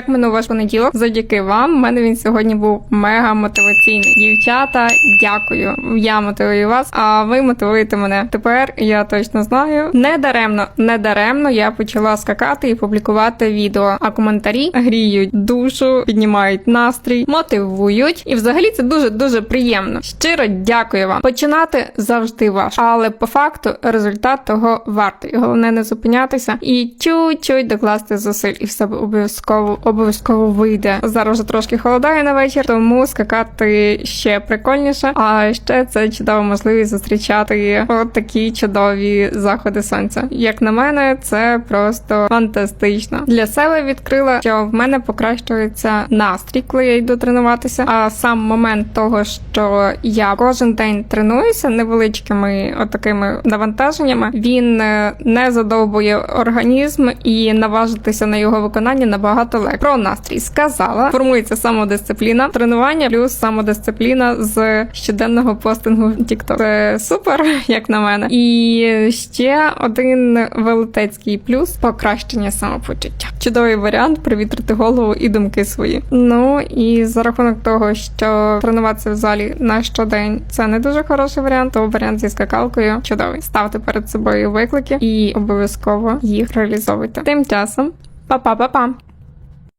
Як минув ваш понеділок, завдяки вам. У мене він сьогодні був мега мотиваційний. Дівчата, дякую. Я мотивую вас, а ви мотивуєте мене. Тепер я точно знаю. Не даремно, не даремно я почала скакати і публікувати відео. А коментарі гріють душу, піднімають настрій, мотивують. І взагалі це дуже дуже приємно. Щиро дякую вам. Починати завжди важко, але по факту результат того вартий. Головне не зупинятися і чуть-чуть докласти зусиль, і все обов'язково обов'язково вийде. Зараз вже трошки холодає на вечір, тому скакати ще прикольніше. А ще це чудова можливість зустрічати от такі чудові заходи сонця. Як на мене, це просто фантастично. Для себе відкрила, що в мене покращується настрій, коли я йду тренуватися. А сам момент того, що я кожен день тренуюся невеличкими отакими навантаженнями, він е, не задовбує організм і наважитися на його виконання набагато легше. Про настрій сказала. Формується самодисципліна, тренування плюс самодисципліна з щоденного постингу в TikTok. Це супер, як на мене. І ще один велетецький плюс покращення самопочуття. Чудовий варіант привітрити голову і думки свої. Ну і за рахунок того, що тренуватися в залі на щодень це не дуже хороший варіант, то варіант зі скакалкою чудовий. Ставте перед собою виклики і обов'язково їх реалізовуйте. Тим часом, па-па-па-па!